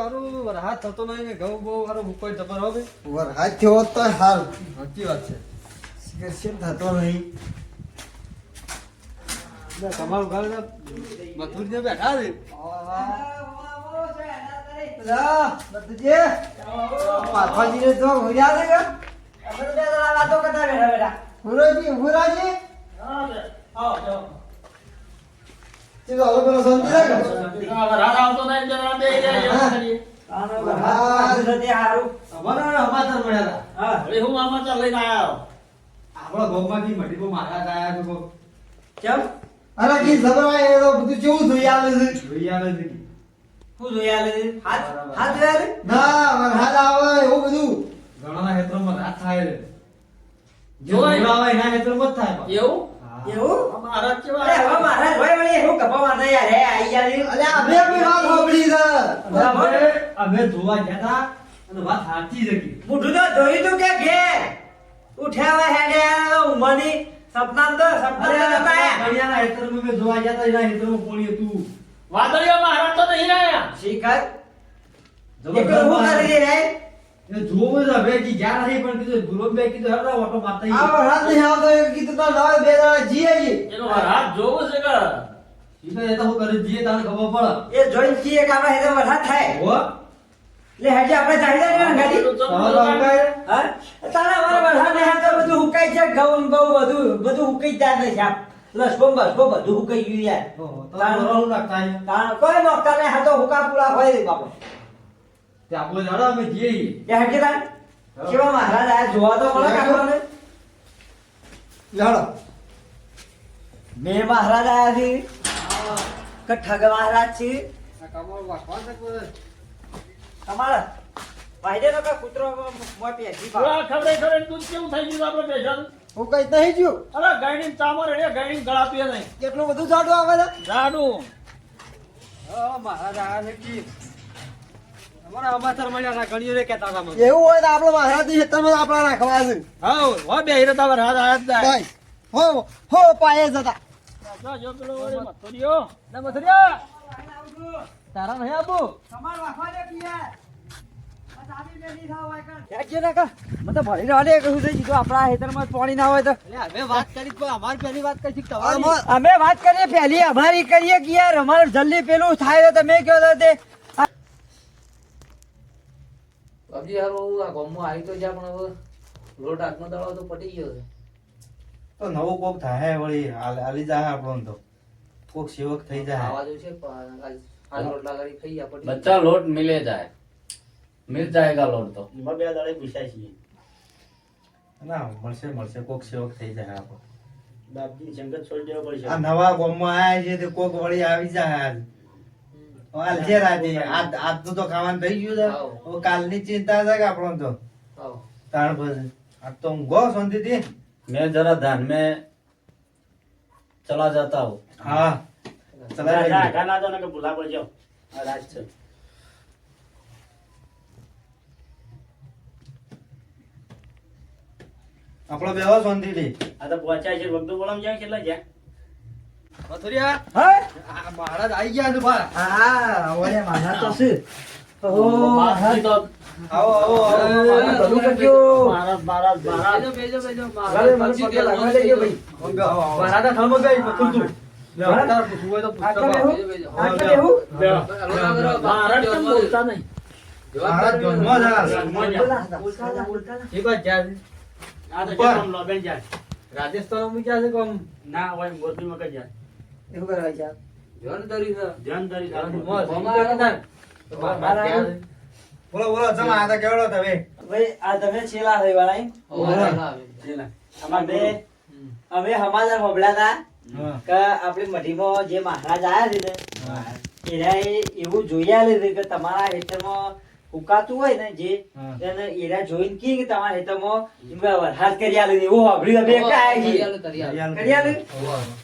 હારું વરસાદ થતો નહીં ને ઘઉં બહુ હારું મુકોઈ જબર હવે વરસાદ થયો તો હાલ. સાચી વાત છે. થતો નહીં? તમારું ઘર ને મથુર ને બેઠા છે. તો કે? ચલો, હવે પેલો શાંતિ રાખો. અમારા સમાચાર મળ્યા હતા. આપણા ગામમાંથી મઢી પર મારા આયા તો. કોક અરે કી સબરાય એ તો બધું કેવું જોઈ આવે છે? જોઈ આવે ના વરસાદ આવે એવું? છે જે જોઈ. ધૂળ આવે એના હેતરોમાં જ થાય પણ. એવું હા. અમારા કેવા અલ્યા અમે બી વાત સાંભળી છે અમે- અમે જોવા ગયા હતા અને વાત સાચી છે કે. મોઢું તો જોયું તું કે ઘેર ઉઠ્યા હેડે ઉમરની સપના તો સપના તો જોવા ગયા એના પોણી હતું વાદળીઓ મહારાજ તો નહીં રહ્યા શિખર જબરદસ્ત હું કરી રે જોવું છે હવે કે જ્યાં નથી પણ કીધું ગુલાબભાઈ કીધું હેડો ઓટો મારતા આ આવીએ. નહીં આવતો કીધું તો લાવે બે દાડા જી આવીએ હાથ જોવો છે કે? ઈ તો એ તો હું કરી જીએ તાને ખબર પડે. એ જોઈને કીએ કે આપણે હેડે વરસાદ થાય. હો? એટલે હેડે આપણે જાય ને ગાડી? તમારો અંકાય? હા? તારે અમારે વરસાદ ને આવતો બધું હુકાઈ છે ઘઉં બહુ બધું બધું હુકાઈ જાય. ને ને બધું હુકાઈ ગયું યાર. ઓહો, તો બરોબર નાખતા. તાણ કોઈ નોકતા નહીં હાથો હુકા પૂરા હોય બાપો. તે આપણે હેડો અમે જીએ. એ હજી તાણ કેવા મહારાજ આ જોવા તો મળે કાઢવાને લડો મેં મહારાજ આવ્યા છે. કે ઠગ મહારાજ છે? તમારા ભાઈ નો કા કૂતરો મોય પેસી પા ખબર ખબર તું કેવું થઈ ગયું આપણે બેઠા હું કઈ નહીં જ્યું અરે ગાયની ચામર રે ગાયણી ગળા પીએ નહીં. કેટલું બધું જાડું આવે છે? જાડું. હા, મહારાજ આયા છે. અમારા સમાચાર મળ્યા ઘણીઓ રે કહેતા હતા એવું હોય તો આપણો મહારાજ ખેતરમાં આપણા રાખવા છે. હા, હો, બે હીરો તો વરસાદ આયા જ હો હો પાયે જતા તારા નહીં આબુ? અમે વાત કરી પણ અમારી વાત કરી છે અમે વાત કરીએ પેલી અમારી કરીએ કે યાર? અમારે જલ્દી પેલું થાય તો તમે કયો તો તે. પબજી હારું આ ગામમાં આવી તો જ્યાં પણ હવે. રોડ હાથનો દળાવ તો પટી ગયો છે. તો નવું કોક થાય વળી હાલી જાય આપણો તો કોક સેવક થઈ જાય બચ્ચા લોટ મિલે જાય. મિલ જાયગા લોટ તો. બે દાડે પૂછાય છીએ ના મળશે મળશે. કોક સેવક થઈ જાય આપણો. બાપજી સંગત છોડી દેવો પડશે. આ નવા ગામમાં આયા છે તે કોક વળી આવી જાય આજ. હાલ છે રાજી આજ આજનું તો ખાવાનું થઈ ગયું છે. કાલની ચિંતા છે કે આપણો તો? તાણ પછી આ તો હું ઊંઘો શાંતિથી. मैं जरा ध्यान में चला जाता हूँ હા ચલા જઈએ. गाना तो ना बुला पड़ जाओ आज आज से આપણો બેહો શાંતિથી આ તો પહોંચ્યા છે વખતો બોલામ જાય કેટલા જ્યાં મથુરિયા, હા આ મહારાજ આઈ ગયા છે બહાર. હા ઓલે મારા તો છે ઓહો બાપજી તો આવો આવો આવો બધું કરજો મહારાજ મહારાજ મહારાજ બેજો, બેજો, બેજો. અરે મને પગે લાગવા દેજો ભાઈ મંગા, આવો, આવો. મહારાજના થાળમાં ગઈ, પકડ તું. લે, હા? તારે પૂછવું હોય તો પૂછતો આટલે બાપ. બેહું? બેજો, બેજો. આટલે બેહું? મહારાજ કેમ બોલતા નહીં મહારાજ જોનમાં જ હાલ. બોલતા હતા, બોલતા હતા, બોલતા હતા. એ બાજુ જ્યાં છે. આ તો ઉપર. કેમ લોબેન જાય. રાજસ્થાનમાં મૂક્યા છે કે ના હોય મોરબી માં કઈ જાય. એવું કરાય છે જોન ધરી બોલો બોલો જમા આ તો કેવડો તમે? ભાઈ આ તમે છેલા થઈ વાળા? ઓ, ચાલો અમે અમે સમાચાર હતા કે આપણી મઢીમાં જે મહારાજ આયા છે ને એરાએ એવું જોઈ આલે છે કે તમારા હેઠળમાં ઉકાતું હોય ને જે એને એરા જોઈને કી કે તમારા હેઠળમાં એમ કે વરસાદ કરી આલે. એવું સાંભળ્યું અમે કાય. કરી આલે?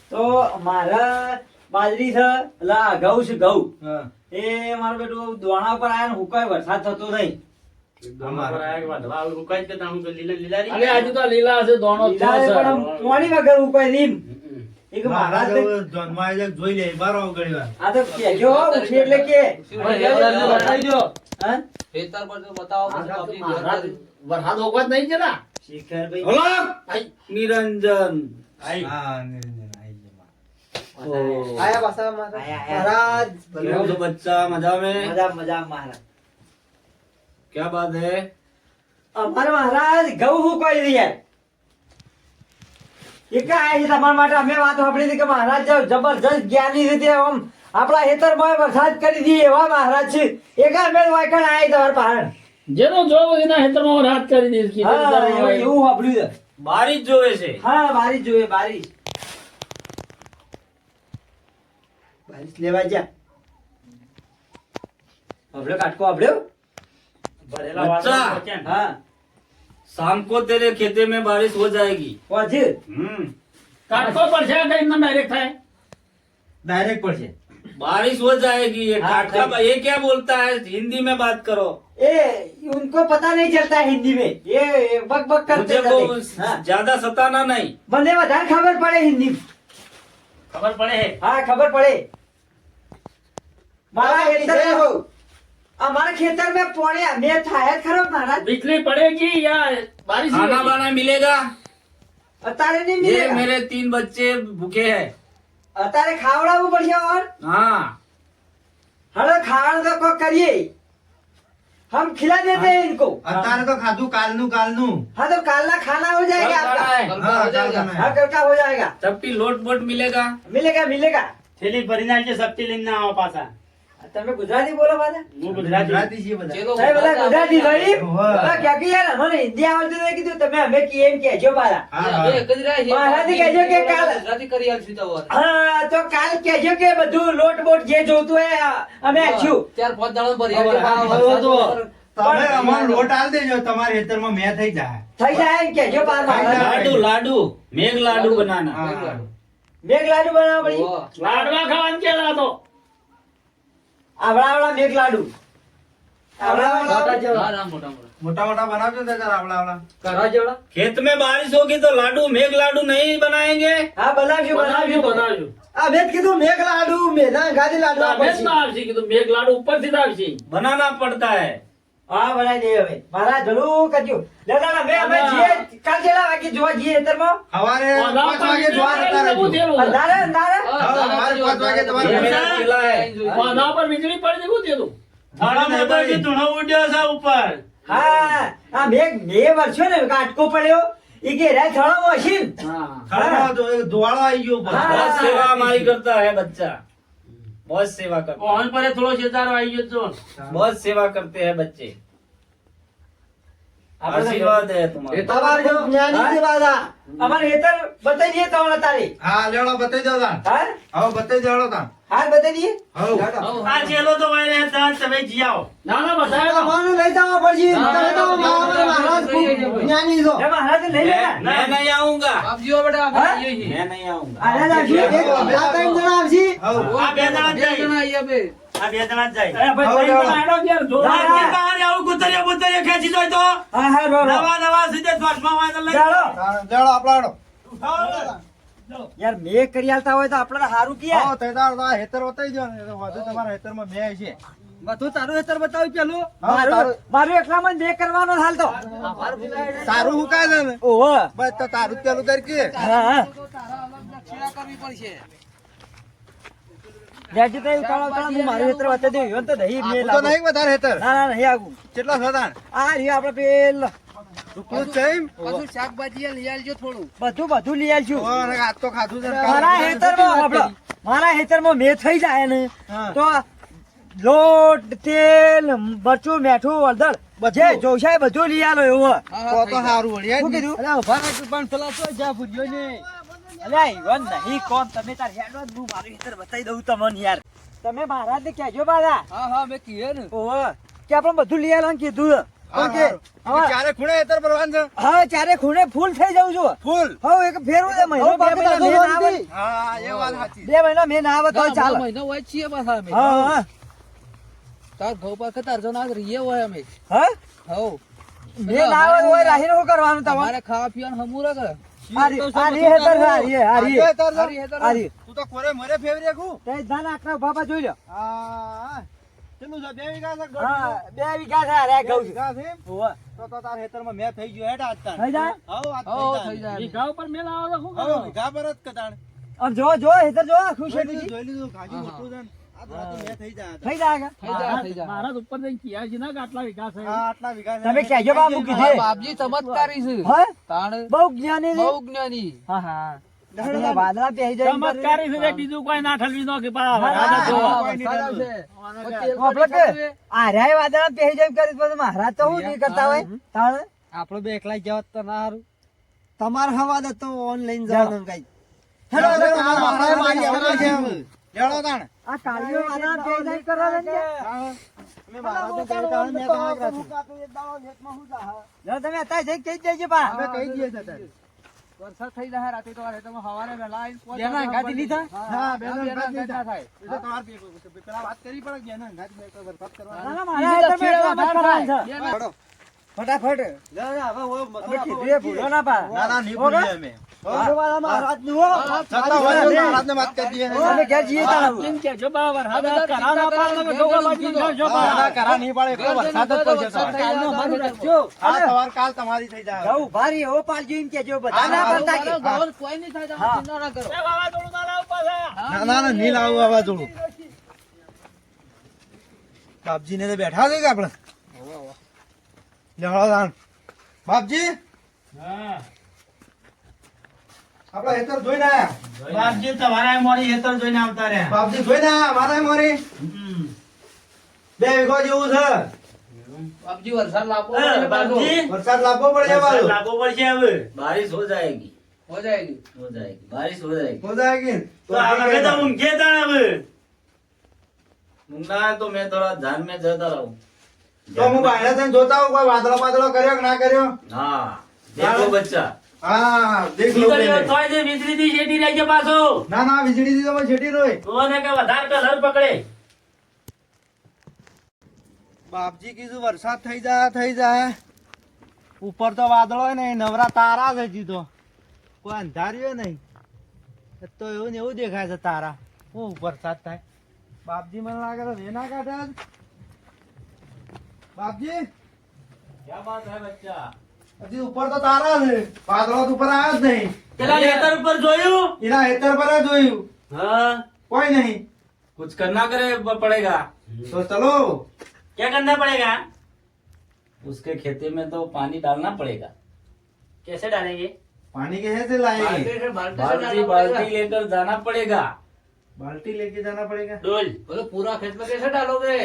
તો મારા બાજરી છે એટલે આ છે ઘઉં. હા. એ મારું બેટું દોણા ઉપર આયા ને હુકાય વરસાદ થતો નહીં. પર પર વરસાદ. હોગવા જ નહીં જરા? નિરંજન હા નિરંજન આઈ ગયા ओ, આયા પાછા મારા આયા, આયા. મહારાજ કેમ છો बच्चा मजा में મજા મજા મહારાજ क्या बात है અમારે મહારાજ ઘઉં હું કોઈ નહીં યાર એ કાંઈ છે તમારા માટે અમે વાત સાંભળી હતી કે મહારાજ જો જબરજસ્ત જ્ઞાની રીતે આમ આપણા હેતરમાં વરસાદ કરી દઈએ એવા મહારાજ છે એ કાંઈ મેળ વાયકણ આયા તમારા પહાડ જેનો જોબ એના ખેતરમાં રાત કરી દીધી કીધું હા તારું એવું હોય. એવું સાંભળ્યું છે बारिश जोवे से હા બારીશ જોઈએ બારીશ લેવા જા હબળ્યો કાટકો હબળ્યો बच्चा હા शाम को तेरे खेते में बारिश हो जाएगी પહોંચ્યું हम्म કાટકો પડશે આ કઈ ડાયરેક્ટ થાય ડાયરેક્ટ પડશે बारिश हो जाएगी ये हाँ, काटका ये क्या बोलता है हिंदी में बात करो ए उनको पता नहीं चलता हिंदी में ये ये बक बक करते मुझे को रहते। हाँ, ज्यादा सताना नहीं बंदे વધારે ખબર પડે હિન્દી ખબર પડે હા ખબર પડે મારા ખેતર અમારા ખેતર में પોણે મેં થાય જ ખરો મહારાજ बिजली पड़ेगी या बारिश खाना होगी? वाना मिलेगा અત્યારે નહીં ये मिलेगा मेरे तीन बच्चे भूखे हैं અત્યારે ખાવડાવવું પડશે और हाँ हलो खावड़ तो को करिए हम खिला देते हैं इनको અત્યારે તો ખાધું કાલનું કાલનું हाँ तो कालना खाना हो जाएगा कल खाना आपका है कल का हो जाएगा કાલનું हाँ कल का हो जाएगा सबकी लोट बोट मिलेगा मिलेगा मिलेगा થેલી ભરીને આવજે સબ્જી લઈને આવો પાછા તમે ગુજરાતી બોલો બધા હું ગુજરાતી. ગુજરાતી ભાઈ ક્યાં કે યાર? મને હિન્દી આવડતું નથી કીધું. તમે અમે કે એમ કહેજો મારા મારાથી કહેજો કે કાલ હા તો કાલ કહેજો કે બધું લોટ બોટ જે જોતું હોય અમે આછું ચાર પાંચ દાડો ભરી તમે અમાર લોટ આલ દેજો તમારા હેતરમાં મેં થઈ જાય. થઈ જાય એમ કહેજો બાર લાડુ લાડુ. મેઘ લાડુ. બનાના. મેઘ લાડુ બનાવવા લાડવા ખાવાનું કેલા તો. આવડા આવડા મેઘ લાડુ. મોટા મોટા બનાવજો ખેત મેં બારિશ હોગી તો લાડુ મેઘ લાડુ નહીં બનાએંગે હા બનાવજો બનાવજો બનાવજો. આ મેં કીધું મેઘ લાડુ મેં ના ગાદી લાડુ મેઘ બનાના પડતા હે. હા બનાવી દે હવે. મારા જલું કરજો. દાદા બે અમે જીએ કાલ જેલા વાગી જોવા જીએ અંતરમાં હવારે 5 વાગે જોવા જતા રહેજો અંધારે અંધારે? હવારે 5 વાગે તમારે કેલા હે વાના પર વીજળી પડી દેવું તેલું થાળા મોબાઈલ ધૂણો ઉડ્યો છે ઉપર. હા આ મે બે વર્ષો ને કાટકો પડ્યો. ઈ કે રે થળો હશીન હા. થળો ધોળો આઈ ગયો બસ સેવા મારી કરતા હે બચ્ચા. बहुत सेवा करते मोहन पर थोड़ा सितारो आई जो बहुत सेवा करते हैं बच्चे આશીર્વાદ હે તમારો. તમારે જો જ્ઞાની છે. આ બે જણા જ જાય ભાઈ હવે ભાઈ લેવડો. આડો ઘેર જો. ના, ના. આવું કૂતરીઓ બૂતરીઓ ખેંચી જોઈ તો હા હા રો રો નવા નવા સીધે શ્વાસમાં વાંધો લઈ ચાલો તાણ, લેવડો યાર મેં કરી આલતા હોય તો આપણે સારું કે હા, તે તાર હેતર બતાવી દો ને, વધુ તમારા હેતરમાં મેં છે. બધું તારું હેતર બતાવ્યું પેલું મારું મારું એકલામાં જ કરવાનો હાલ તો તારું હું કાંઈ છે ને? ઓહો બસ તો તારું જ પેલું કરી કે. હા હા દક્ષિણા કરવી પડશે. લેજી તો ઉતાળો ઉતાળો હું મારું હેતર વાતે દે તો નહીં મે તો નહીં વધારે હેતર. ના ના નહીં આગું કેટલા છે આ રી આપણે પેલ. ટુકડું ચેમ બધું શાકભાજી લઈ આવજો થોડું. બધું બધું લઈ આવશું ઓ, આ તો ખાધું છે મારા હેતરમાં આપણો મારા હેતરમાં મે થઈ જાય ને તો લોટ તેલ મરચું મેઠું હળદર બધે. જોશે એ બધું લઈ આલો એવું તો તો સારું વળી, શું કીધું? અરે ઊભા રાખ પણ પેલા તો જ્યાં ભૂલ્યો ને અલ્યા ઈવન નહીં કોણ. તમે તાર હેડો હું મારું હેતર બતાવી દઉં તમને યાર. તમે મહારાજ ને કહેજો બાદા હા હા મેં કીધું ને. ઓહો કે આપણે બધું લઈ આલો કીધું. હા, પણ કે સારું. હવે- ક્યારે ખૂણે હેતર ભરવાનું છે? હવે ચારે ખૂણે ફૂલ થઈ જાઉં છું. ફૂલ. હવે એક ફેરવું છે મહિનો બે મહિના મેં ના આવે. હા, એ વાત સાચી. બે મહિના મેં ના આવે તો ચાલે. મહિનો હોય છીએ પાછા અમે. હા હા. તાર ઘઉં પાકે તાર જો ના રહીએ હોય અમે. હા. મેં ના આવે હોય રાહીને શું કરવાનું તમારે? ખાવા પીવાનું હમું રાખે તો. તું તો કોરે મરે ફેવરે કુ? તે ધાન આટલા ઊભા જોઈ લો હા. કેટલું છે? બે વીઘા છે હા બે વીઘા છે અરે બે વીઘા છે એમ? તો તો તાર ખેતરમાં મેં થઈ ગયો હેડ આજ તાર. થઈ જાય? હવ આજ થઈ થઈ જાય. જાય. વીઘા ઉપર મેલ આવો તો શું કરો? વીઘા પર જ કતાણ આમ જો જો હેતર જો ખુશ જોઈ લીધું મોટું છે થઈ જાય થઈ જાય થઈ જાય થઈ જાય મારા ઉપર જઈને કિયા છે આટલા વીઘા આટલા વીઘા તમે કહેજો બા મૂકી દે. બાપજી ચમત્કારી છે હે તાણ બહુ જ્ઞાની બહુ જ્ઞાની હા હા વાદળા પહેરી જાય ચમત્કારી છે કરી. બીજું કોઈ ના ઠલવી નો કે હા. હા, વાદળા પહેરી જાય પછી મહારાજ તો શું નહીં કરતા હોય તાણે આપણે બે એકલા જવા તો ના હારું તમારે હવા દે તો ઓનલાઈન જવાનું કઈ હેલો હેડો, મારા મારી હેડો, છે હેલો તાણ. આ કાળીઓ વાદળા પહેરી જાય કરવા ને. અમે મારા તો કઈ તાણ મેં તમારે રાખી. જો તમે અત્યારે જઈ કહી દેજો પા અમે કહી દઈએ છે તારે. વરસાદ થઈ જાય રાતે તો વારે તમે હવારે વહેલા આવીને પહોંચો બેના તો અંગાથી હા, હા, બેના બેના અંગાથી અંગાથી થાય એ તો તમારે પેલા વાત કરવી પડે કે એના અંગાથી તો વરસાદ કરવાનો. ના, ના, મારા હેતરમાં એટલા કરવાનું છે. ફટાફટ. લે, હવે હવે ભૂલો ના ના, ના, નહીં ભૂલીએ અમે. વાળા મહારાજનું હો. તો મહારાજને વાત કરી દઈએ. અમે ઘેર જઈએ તારા હવે. કેમ કે જો બા વરસાદ હવે તાર કરા ના તો હા. હા, હો હા. વાવાઝોડું. ના, બેઠા છે કે આપણે? લેવડો તાણ. બારિશ હો જાયેગી તો હવે. તો ઊંઘે તો મેં થોડા ધ્યાન મેં જતા રહું. તો હું બાયણા જોતા હું કોઈ વાદળો પાદળો કર્યો કે ના કર્યો? હા દેખો બચ્ચા. બાપજી કીધું વરસાદ થઈ જાય થઈ જાય. ઉપર તો વાદળ હોય ને નવરા તારા જ હજી કોઈ અંધાર્યો નહીં. તો એવું ને એવું દેખાય છે તારા. શું વરસાદ થાય? બાપજી મને લાગે તો વેના કાઢે બાપજી? ક્યાં બાત હે બચ્ચા? હજી ઉપર તો તારા છે પાદરોત ઉપર આવ્યો જ નહીં પેલા હેતર ઉપર જોયું એના હેતર પર જોયું હા કોઈ નહીં कुछ करना करे पड़ेगा तो चलो क्या करना पड़ेगा उसके खेती में तो पानी डालना पड़ेगा कैसे डालेंगे पानी कैसे लाएंगे बाल्टी बाल्टी लेकर जाना पड़ेगा बाल्टी लेके जाना पड़ेगा डोल बोलो पूरा खेत में कैसे डालोगे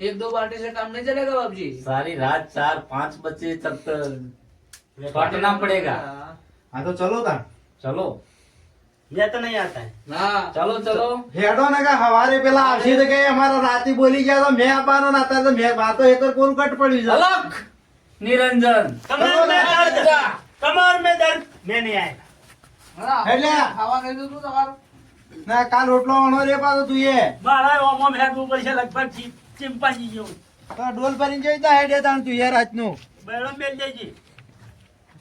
एक दो बाल्टी से काम नहीं चलेगा बाबू जी सारी रात चार पाँच बजे तक फटना पड़ेगा हाँ तो चलो था चलो ये तो नहीं आता है ना चलो चलो हेडो ने का हवारे पेला आवशी तो कहे हमारा राती बोली गया तो मैं आपानो ना था तो मैं बातो हेतर कोण कट पड़ी जा अलग निरंजन कमर में दर्द कमर में दर्द मैं नहीं आएगा हेडले हवा नहीं तो तू ना काल रोटलो अणो रे पातो तू ये मारा ओमो मैं ऊपर से लगभग ठीक ચિંપાંજી જેવું. તો ડોલ ભરીને જોઈ દા હેડે તાણ તું યાર આજનું. બેડો મેલ દેજી.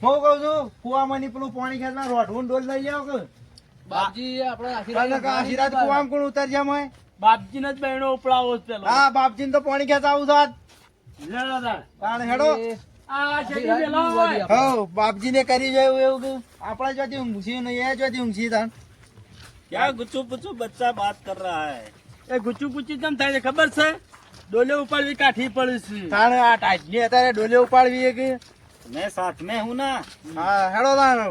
હું કહું છું કુવામાં ની પેલું પાણી ખેતના રોઢવું ડોલ લઈ જાવ કે? બાપજી આપણે આશીર્વાદ આશીર્વાદ કુવામાં કોણ ઉતર જાય મોય બાપજી ને જ બેડો ઉપડાવો પેલો. હા બાપજી ને તો પાણી ખેતા આવું સાત તાણ. હેડો. કરી જાય એવું કે? આપડે જોતી ઊંઘી નહીં એ જોતી ઊંઘી તાણ. ક્યાં ગુચ્છુ પૂછું બચ્ચા બાત કર રહા એ ગુચ્છુ પૂછી થાય છે ખબર છે? ડોલે ઉપાડવી કાઠી પડશે તાણે આ ટાઈટની અત્યારે ડોલે ઉપાડવી કે? મેં સાથ મેં હું ના. હા હેડો ના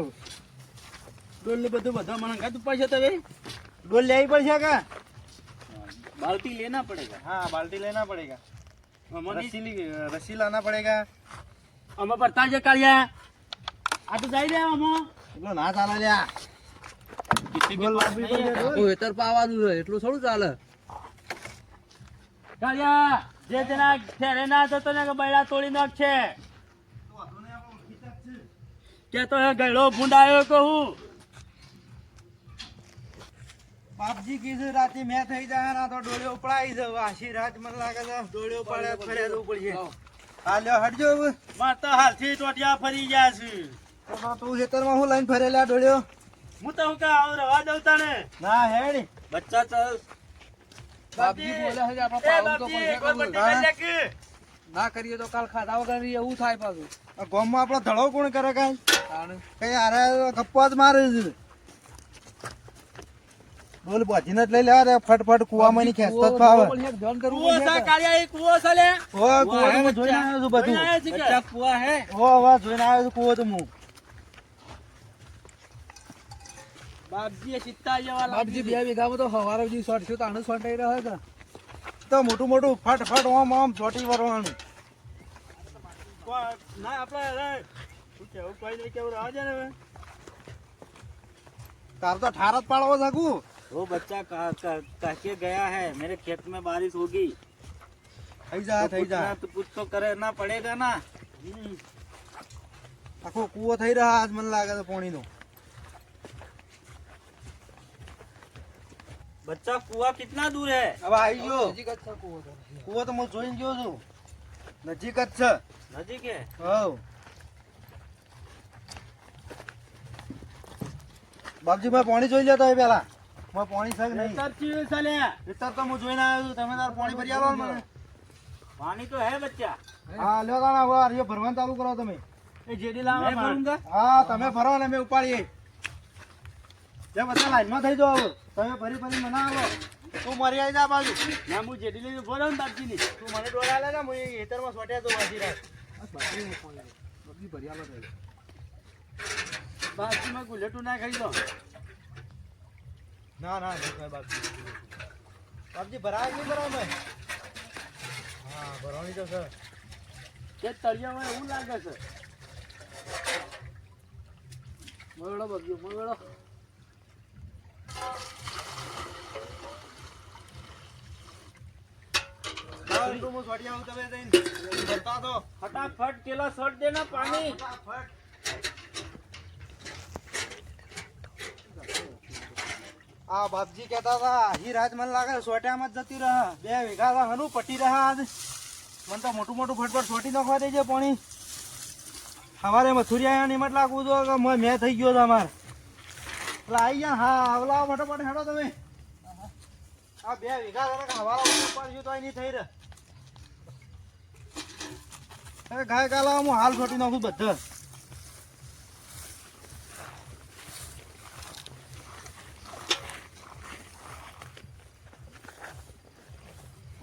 ડોલે બધું બધા મને કાત ઉપાડશે તમે ડોલ લેવી પડશે કા? બાલ્ટી લેના પડેગા. હા બાલ્ટી લેના પડેગા. રસી રસી લાના પડેગા. અમે પડતા જે કાળિયા. આ તો જઈ રહ્યા અમે. એટલો ના ચાલે લ્યા. ઓય તર પાવાનું એટલું થોડું ચાલે. કાળિયા જે તેના ઘેરે ના તને કે બૈડા તોડી નાખ છે. કે તો એ ગયડો ભૂંડાયો કહું. બાપજી કીધું રાતે મેં થઈ જાય ના તો ડોલે ઉપડાઈ જવું આશી રાત મને લાગે છે ડોલે ઉપાડે ફર્યા જવું હાલ્યો હટજો માતા હાલથી ટોટિયા ફરી ગયા છે. તું ખેતરમાં હું લઈને ફરેલા ડોળ્યો? હું તો હું કે આવું રવા દઉં તને? ના હેડ. બચ્ચા ચાલ બાપજી બોલે છે આપણે પાવું તો પડશે? ના કરીએ તો કાલ ખાધા વગર એવું થાય પાછું. આ ગામમાં આપણો ધડો કોણ કરે કાંઈ કઈ આરે ગપ્પા જ મારે છે. બોલ બોધીને જ લઈ લેવા રે ફટફટ કુવામાં ની ખેંચતો જ ફાવે. કુવો કરવું કૂવો કાળિયા, એ લે. ઓ કુવો જોઈને આવ્યો છું બધું. કૂવા હે. ઓ વાહ જોઈને આવ્યો છું કુવો તો હું. બાપજીએ સિત્તા જેવા લાગી બાપજી બે વીઘામાં તો હવારે જે શોર્ટ છે તાણે શોર્ટાઈ રહ્યો છે તો મોટું મોટું ફટફટ ઓમ ઓમ ચોટી વરવાનું કોઈ- ના, આપણે અરે, શું કહેવું, કોઈ નહીં કહેવું, રહેવા દે ને હવે. તાર તો ઠાર જ પાડવો શકું वो बच्चा कह कह कह के गया है मेरे खेत में बारिश होगी થઈ જા तो થઈ कुछ ना જા तो कुछ तो करना पड़ेगा ना આખો કુવો થઈ રહ્યા આજ મને લાગે છે પાણી બચ્ચા કુવા કેટલા દૂર હે હવે આવી ગયો નજીક જ છે કુવો તો તો હું જોઈને ગયો છું નજીક જ છે નજીક હે હવ બાપજી મેં પાણી જોઈ લેતા હોય પેલા મેં પાણી સાગ નહીં સર ચીવે ચાલે સર તો હું જોઈને આવ્યો છું તમે તાર પાણી ભરી આવો મને પાણી તો હે બચ્ચા હા લ્યો તાણા હવે ભરવાનું ચાલુ કરો તમે એ જેડી લાવવા હા તમે ભરો ને અમે ઉપાડીએ જે બધા લાઈનમાં થઈ જાઓ તમે ફરી ફરી મને આવો. તું મરી આવી જા બાજુ. ના હું જેડી લઈને ઊભો રહ્યો ને બાપજીની તું મને ડોળા લે ને હું એ ખેતરમાં સોટ્યા તો વાંચી રહ્યા. બાપજી ભરી આવો બાપજીમાં ગુલેટું ના ખાઈ દો ના ના નહીં ભાઈ બાપજી બાપજી ભરાય નહીં બરાબર હા ભરવાની તો સર કે તળિયામાં એવું લાગે છે. મગડો બાપજી મગડો ફટાફટ કેલા શોટ દે ના પાણી. આ બાપજી કેતા હતા, હી રાજ મને લાગે સોટ્યામાં જ જતી રહે. બે વીઘા હનુ પટી રહ્યા આજ. મને તો મોટું મોટું ફટફટ સોટી નાખવા દેજે પાણી. સવારે મથુરિયા ની મત લાગવું તો મેં થઈ ગયો હતો અમારે. એટલે આવી ગયા, હા, આવલાવો ફટાફટ હેડો તમે. આ બે વીઘા હવાલા ઉપાડ્યું તો અહીં થઈ રહ્યા અરે ગાય કાલા હું હાલ છોટી નાખું બધા.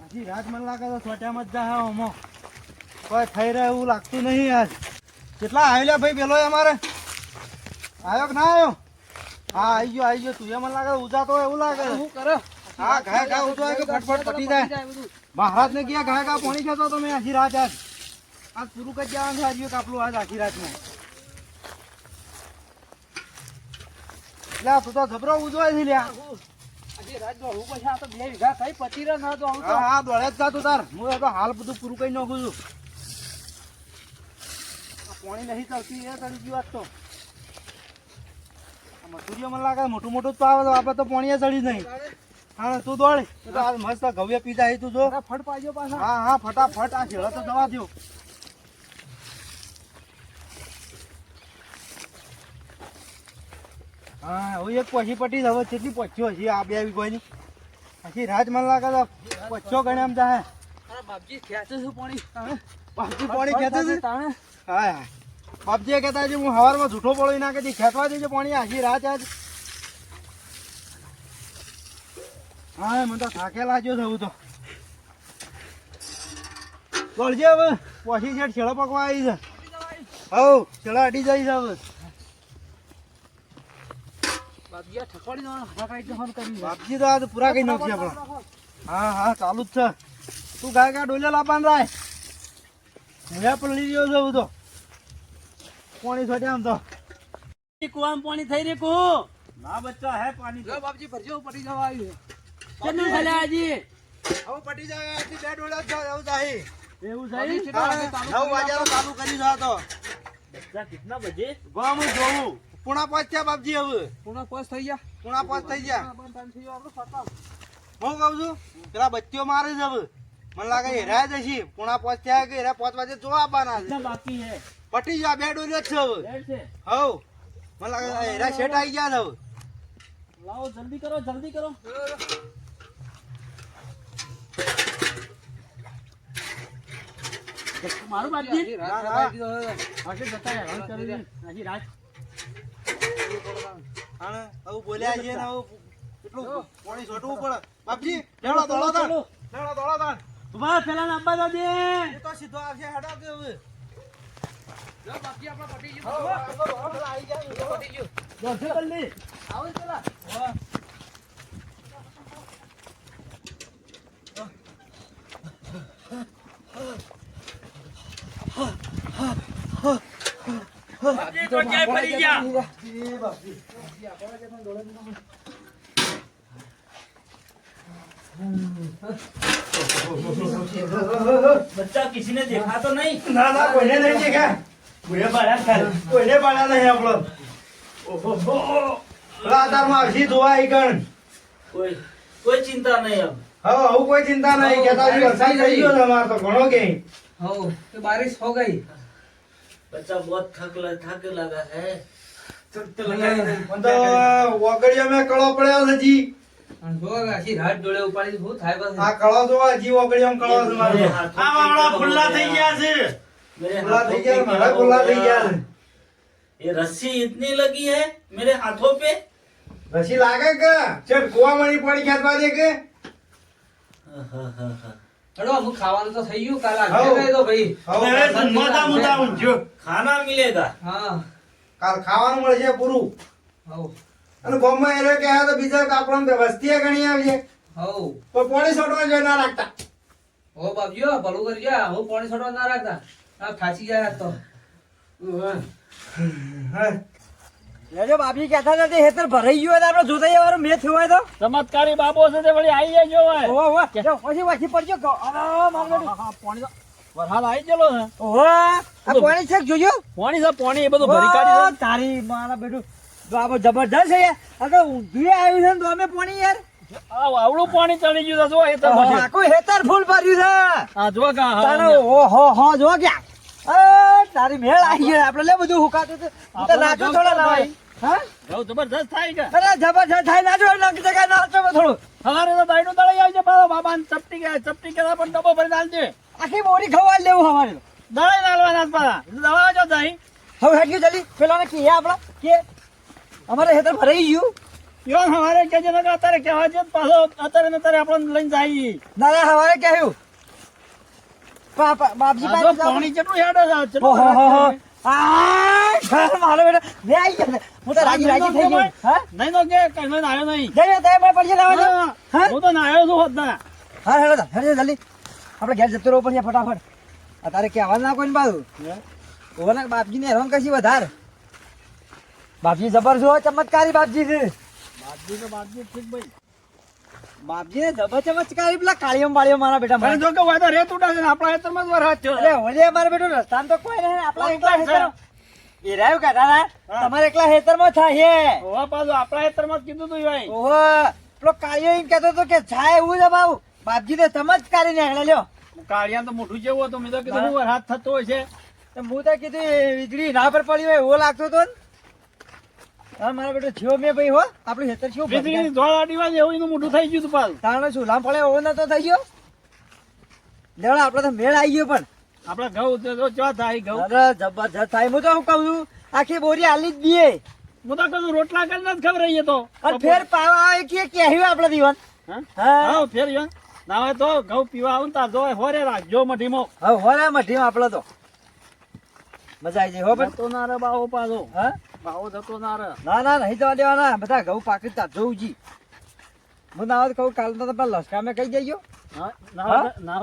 હજી રાત મને લાગે તો છોટ્યામાં જ જા ઓમો. કોઈ થઈ રહે એવું લાગતું નહીં આજ. કેટલા આવેલા ભાઈ પેલો અમારે? આવ્યો કે ના આવ્યો હા આવી ગયો આવી ગયો. તું એ મને લાગે ઉજાતો એવું લાગે શું કરે? હા ઘાય ઘા ઉજો કે ફટફટ પટી જાય. મહારાજ ને ગયા ઘાય ઘા પોણી ખેતો તમે આખી રાત આજ? આજ પૂરું કરી જવાનું હાર્યું કાપલું આજ આખી રાતમાં લ્યા તું તો જબરો ઉજવાય છે લ્યા આજે રાત દોડવું પડશે. આ તો બે વીઘા થઈ પતી રહે ના દોડું હા હા દોડે જ જા તાર. હું તો હાલ બધું પૂરું કરી નાખું છું. આ પોણી નહીં ચાલતી એ કરી ગયું વાત તો. મસૂરીઓ મને લાગે મોટું મોટું તો આવે તો આપણે તો પોણી ચડી નહીં નહીં. હા તું દોડ. મસ્ત ગવ્ય પીધા તું જો. ફટ પાજો પાછા. હા હા ફટાફટ આ છેડા તો જવા દો હા હવે એક પછી પટી હવે કેટલી પચ્યો છે આ બે વીઘોની પછી રાજ મને લાગે તો પચ્યો ગણે એમ જાહે. બાપજી ખેંચે છે પાણી? બાપજી પાણી ખેંચે છે? હા હા બાપજી કહેતા છે હું સવારમાં જૂઠો પડી નાખે છે ખેંચવા દેજો પાણી આખી રાત આજ. હા મને તો થાકેલા જો થવું તો. વળજે હવે પછી છે છેડો પકવા આવી છે હવ છેડા અડી જાય છે હવે. બાપજી તો આ પૂરા કઈ નાખી આપણે. હા હા ચાલુ જ છે. તું ગાય ગા ડોલે લાપાન રાય. મેળા પણ લઈ ગયો છું તો પાણી છોટે આમ તો. કુવામ પાણી થઈ રે કુ? ના બચ્ચા હે પાણી. જો બાપજી ભરજો પટી જવા આવી કેટલું ભલે આજી? હવે પટી જાય આજી બે ડોલા કેટલા બજે? ગામ જોવું. પૂણા પાંચ બાપજી હવે. પૂણા પાંચ થઈ ગયા. પૂણા પાંચ થઈ ગયા. હું કહું છું બચ્ચીઓ મારે છે હવે. મને લાગે હેરા જશે. પૂણા પાંચ હેરા પાંચ વાગે જોવા પટી જા બે ડોલી હવ. મને લાગે હેરા શેઠ આવી ગયા છે હવે. લાવો જલ્દી કરો જલ્દી કરો. મારું બાપજી? રાજ આને આવું બોલ્યા છે ને આવું કેટલું પાણી છોટવું પડે બાપજી લેવડો દોડો તાણ લેવડો દોડો તાણ ઊભા, પેલા ને દો દે. એ તો સીધો આવશે હેડો કે હવે જો બાપજી આપણે પટી ગયું. હવે આગળ દોડો, પેલા આઈ ગયા ને. પટી ગયું. જલ્દી, જલ્દી. આવો પેલા. બાપજી, તો બચ્ચા કિસીને દેખાતો નહીં? ના ના કોઈને નહીં દેખા કોઈને બાળા ખાલી કોઈને બાળા નહીં આપણો. ઓહો રાતારમાં આવશી ધોવા આવી ગણ. કોઈ કોઈ ચિંતા નહીં હવે હવે કોઈ ચિંતા નહીં. કેતા વરસાદ થઈ ગયો તમારે તો ઘણો કે. હો બારિશ હો ગઈ. बच्चा बहुत थक लग थक लगा है મને તો ઓગળીઓ મેં કળો પડ્યો છે જી અને જો કે આખી રાત ડોળે ઉપાડી શું થાય પછી? આ કળો જોવા જી ઓગળીઓ કળો છે મારો मेरे हाथों આ पे વાવડા इतना ખુલ્લા बहुत થઈ लगा। ગયા છે मेरे ખુલ્લા हाथों થઈ पे ગયા इतना મારા ખુલ્લા થઈ ગયા लगा। ये रस्सी इतनी लगी है मेरे हाथों पे પછી લાગે કે ચલ કુવા મણી પડી ખેતવા દે કે ખાવાનું તો થઈ ગયું ખાવાનું અને બોમ્બે એરે કે તો બીજા આપણને વ્યવસ્થિત ગણી આવીએ. હવ. તો પોણી છોડવા જો ના રાખતા. ઓ બાપજીઓ ભલું કરજો હું પોણી છોડવા ના રાખતા. આ જાય તો. લેજો બાપજી કહેતા હતા તે હેતર ભરાઈ ગયો આપણે જોતા જવાનું મેં થયું હોય તો. ચમત્કારી બાબો છે તે વળી આઈ જાય હોય. ઓહો ઓહો પછી વાંચી પડજો. અરે, મારું હા, પાણી વરસાદ આઈ ગયેલો છે ઓહો આ પાણી છે જોજો? પાણી છે પાણી એ બધું ભરી કાઢી તારી મારા બેટું. તો આ જબરજસ્ત છે યાર. આ તો આવ્યું છે ને તો અમે પાણી યાર. આવડું પાણી ચડી ગયું છે જો. આખું હેતર ફૂલ ભર્યું છે. આ જો કા હા, હો. જો ક્યાં. તારી મેળ આવી આપડે લે બધું હુકાતું નાચો થોડા લાવાય. ના હા જબરજસ્ત થાય અરે જબરજસ્ત થાય નાચો નાચો થોડું હવારે તો બાયનું દળાઈ આવી છે પાછો. બાબાને ચપટી ગયા ચપટી કર્યા પણ ડબ્બો ભરી નાલજે આખી બોરી ખવાડ લેવું હવારે દળાઈ નાલવાના જ પાછા. દળાવા જો જાય હવે હેડ્યું જલ્દી પેલાને કહીએ આપણા કે અમારે હેતર ભરાઈ ગયું. યો હવારે કે ને અત્યારે કહેવા છે પાછો. અત્યારે અત્યારે આપણને લઈને જાય ના ના હવારે પા- બાપજી પાસે પાણી કેટલું હેડે છે કેટલું ઓહો હો હો. હેડે છે. આય, ઘર મારો બેટો. મેં આવી ગયો હું તો રાજી રાજી થઈ ગયો હા? નહીં તો કે કઈ નહીં નાયો નહીં. જઈ તે મેં પડશે લાવો હા, હા? હું તો નાયો છું હોત ના હા હેડો હેડો જલ્દી. આપણે ઘેર જતો રહેવું પડશે ફટાફટ. અત્યારે કહેવા ના કોઈ બાજુ ઓના બાપજી ને હેરાન કશી વધાર. બાપજી જબર જો ચમત્કારી બાપજી છે. બાપજી તો બાપજી ઠીક ભાઈ? બાપજી ને જબર ચમત્કારી પેલા કાળિયમ બાળીઓ મારા બેટા પણ જો કે હોય તો રેત ઉડાશે ને આપણા જ અરે ઓલે મારા બેટો રસ્તામાં તો કોઈ નહીં આપણા એકલા હેતર એ કાઢા તમારે એકલા હેતરમાં થાય છે હોવા પાછું આપણા હેતરમાં જ કીધું તું ભાઈ ઓહો પેલો કાળિયો એમ કહેતો હતો કે છાય એવું છે બાબુ બાપજી તો ચમત્કારી ને હેડે લ્યો. કાળિયા તો મોઢું જેવું હતું મેં તો કીધું હું વરસાદ થતો હોય છે. હું તો કીધું વીજળી ના પર પડી હોય એવો લાગતો હતો ને. હા મારા બેટો થયો મેં ભાઈ હો. આપણું હેતર શું વીજળીની ધોળ અડીવા જેવું એનું મોઢું થઈ ગયું હતું પાલ. તાણે શું લામ પડે એવો નતો થઈ ગયો? લેવડા આપડે તો મેળ આવી ગયો પણ. આપડે ઘઉં તો ચા થાય ઘઉં. અરે જબરજસ્ત થાય. હું તો હું કહું છું? આખી બોરી આલી જ દઈએ હું તો કહું રોટલા કરીને જ ખબર તો. અને ફેર પાવા આવે કે કહેવું આપડે દીવાન. હા? હા. ફેર યો. ના હોય તો ઘઉં પીવા આવું તાર જો હોરે રાખજો મઢીમો. હવે હોરે મઠીમાં આપડે તો. મજા આવી જાય હો પણ. તો ના રે બાવો પાછો. હા? બાવો જતો ના રે ના ના નહીં જવા દેવાના. બધા ઘઉં પાકી તા જોઉં હું ના આવત કહું કાલ તો તમે લસકામે કહી જઈયો હા, ના ના.